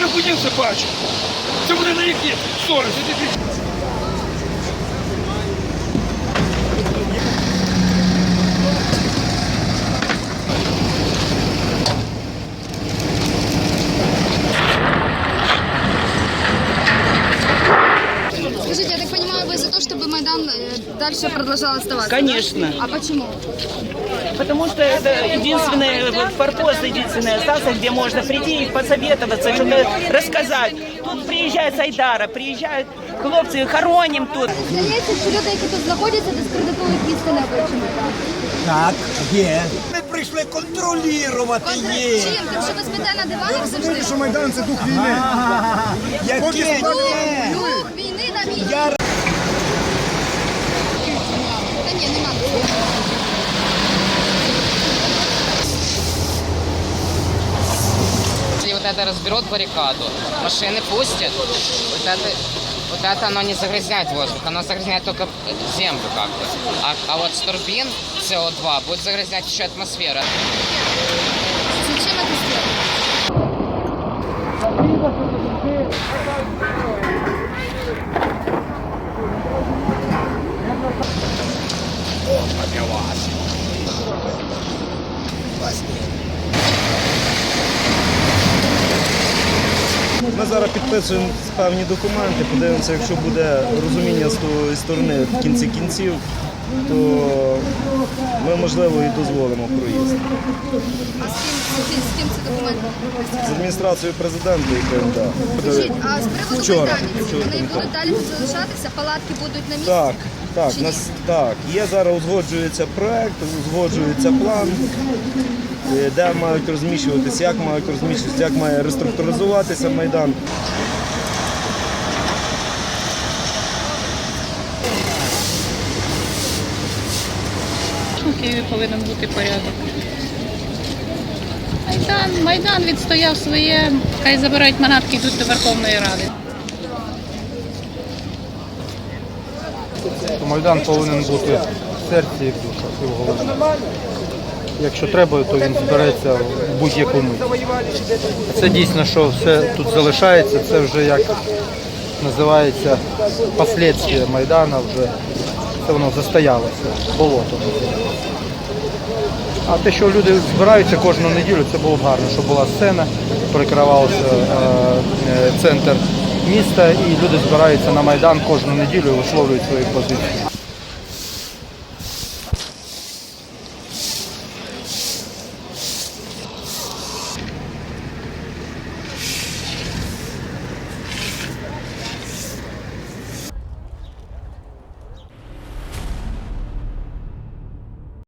Я боївся бачу. Це буде на їхні совість. дальше продолжал оставаться? да? Конечно. А почему? Потому что это единственный вот, форпост, единственный остался, где можно прийти и посоветоваться, что-то рассказать. Тут приезжает Сайдара, приезжают хлопцы, хороним тут. Здається, що люди, які тут знаходяться, дискредитують місто Небочина. Так, є. Ми прийшли контролювати є. Чим? Тим, що ви спите на диванах завжди? що Майдан це дух війни. Яке? Дух, Ні. дух війни на місці. Ні, нема. Если вот это разберут баррикаду, машины пустят, вот это, вот это оно не загрязняет воздух, оно загрязняет только землю как бы. А, а вот с турбин СО2 будет загрязнять еще атмосфера. Зачем це зробити? Ми зараз підписуємо певні документи, подивимося, якщо буде розуміння з тої сторони в кінці кінців, то ми, можливо, і дозволимо проїзд. А з ким, з ким, це документ? З адміністрацією президента і КМДА. Скажіть, а з приводу Вчора. майданівців, вони будуть далі тут залишатися, палатки будуть на місці? Так, так, Чи ні? нас, так. Є зараз узгоджується проект, узгоджується план, е, де мають розміщуватися, як мають розміщуватися, як має реструктуризуватися Майдан. У Києві повинен бути порядок. Майдан, Майдан відстояв своє, хай забирають манатки, йдуть до Верховної Ради. Майдан повинен бути в серці і в душах і в голові. Якщо треба, то він збереться в будь-яку мить. Це дійсно, що все тут залишається, це вже як називається послідствия Майдана, вже це воно застоялося, болото. А те, що люди збираються кожну неділю, це було б гарно, щоб була сцена, перекривався е, е, центр міста, і люди збираються на Майдан кожну неділю і висловлюють свої позиції.